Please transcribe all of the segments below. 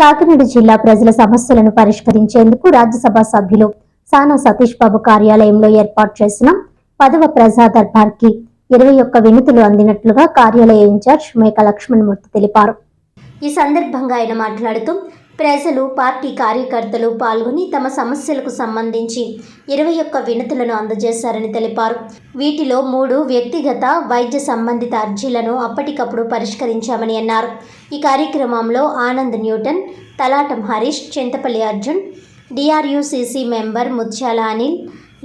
కాకినాడ జిల్లా ప్రజల సమస్యలను పరిష్కరించేందుకు రాజ్యసభ సభ్యులు సానా సతీష్ బాబు కార్యాలయంలో ఏర్పాటు చేసిన పదవ ప్రజా దర్బార్కి ఇరవై ఒక్క వినతులు అందినట్లుగా కార్యాలయ ఇన్ఛార్జ్ మేక లక్ష్మణమూర్తి తెలిపారు. ఈ సందర్భంగా ఆయన మాట్లాడుతూ ప్రజలు పార్టీ కార్యకర్తలు పాల్గొని తమ సమస్యలకు సంబంధించి ఇరవై ఒక్క వినతులను అందజేశారని తెలిపారు. వీటిలో మూడు వ్యక్తిగత వైద్య సంబంధిత అర్జీలను అప్పటికప్పుడు పరిష్కరించామని అన్నారు. ఈ కార్యక్రమంలో Anand Newton Talatam Harish Chintapalli Arjun DRUCC member Mutyala Anil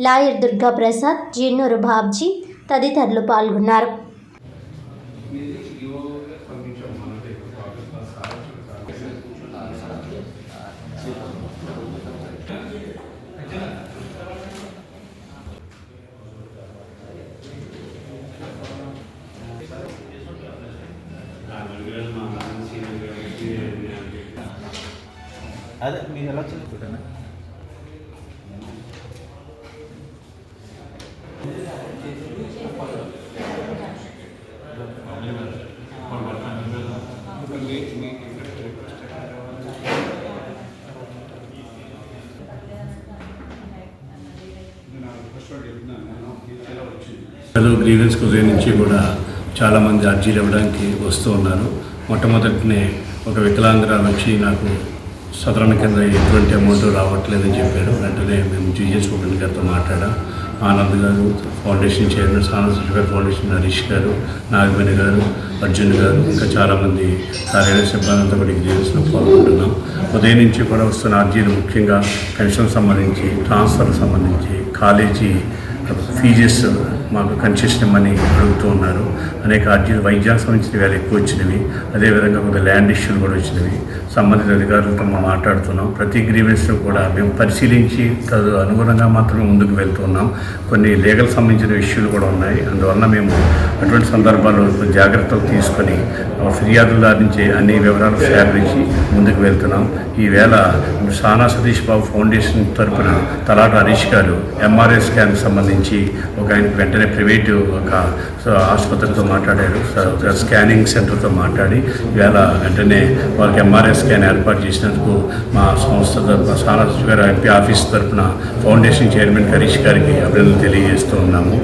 lawyer Durga Prasad Jinnuru Babji తదితరులు పాల్గొన్నారు. అదే మీరు ఎలా చదువుకుంటారా హలో గ్రీవెన్స్ ఉదయం నుంచి కూడా చాలామంది అర్జీలు ఇవ్వడానికి వస్తూ ఉన్నారు. మొట్టమొదటినే ఒక వికలాంగురాలు వచ్చి నాకు సదరణ కింద ఎటువంటి అమౌంట్ రావట్లేదని చెప్పారు. వెంటనే మేము జీఎస్ సూపరింట్ గారితో మాట్లాడాం. Anand garu foundation chairman Sanand foundation Harish garu Nagamani garu Arjun గారు ఇంకా చాలామంది కార్యాలయ సిబ్బందితో కూడా ఈ పాల్గొంటున్నాం. ఉదయం నుంచి కూడా వస్తున్న అర్జీలు ముఖ్యంగా పెన్షన్ సంబంధించి ట్రాన్స్ఫర్ సంబంధించి కాలేజీ ఫీజెస్ మాకు కన్సెషన్ ఇమ్మని అడుగుతూ ఉన్నారు. అనేక అర్జీలు వైద్యానికి సంబంధించిన వేళ ఎక్కువ వచ్చినవి. అదేవిధంగా కొంత ల్యాండ్ ఇష్యూలు కూడా వచ్చినవి. సంబంధిత అధికారులతో మేము మాట్లాడుతున్నాం. ప్రతి గ్రీవెన్స్లో కూడా మేము పరిశీలించి తదు అనుగుణంగా మాత్రమే ముందుకు వెళ్తున్నాం కొన్ని లీగల్ సంబంధించిన ఇష్యూలు కూడా ఉన్నాయి. అందువల్ల మేము అటువంటి సందర్భాల్లో జాగ్రత్తలు తీసుకొని ఫిర్యాదుల నుంచి అన్ని వివరాలు సేకరించి ముందుకు వెళ్తున్నాం. ఈవేళ సానా సతీష్ బాబు ఫౌండేషన్ తరపున తలాట హరీష్ గారు ఎంఆర్ఐ స్కాన్కి సంబంధించి ఒక ఆయన వెంటనే ప్రైవేట్ ఒక ఆసుపత్రితో మాట్లాడారు. స్కానింగ్ సెంటర్తో మాట్లాడి ఇవాళ వెంటనే వాళ్ళకి ఎంఆర్ఐ స్కాన్ ఏర్పాటు చేసినందుకు మా సంస్థ తరపున సానా సతీష్ గారు ఎంపీ ఆఫీస్ తరఫున ఫౌండేషన్ చైర్మన్ హరీష్ గారికి అభినందనలు తెలియజేస్తూ ఉన్నాము.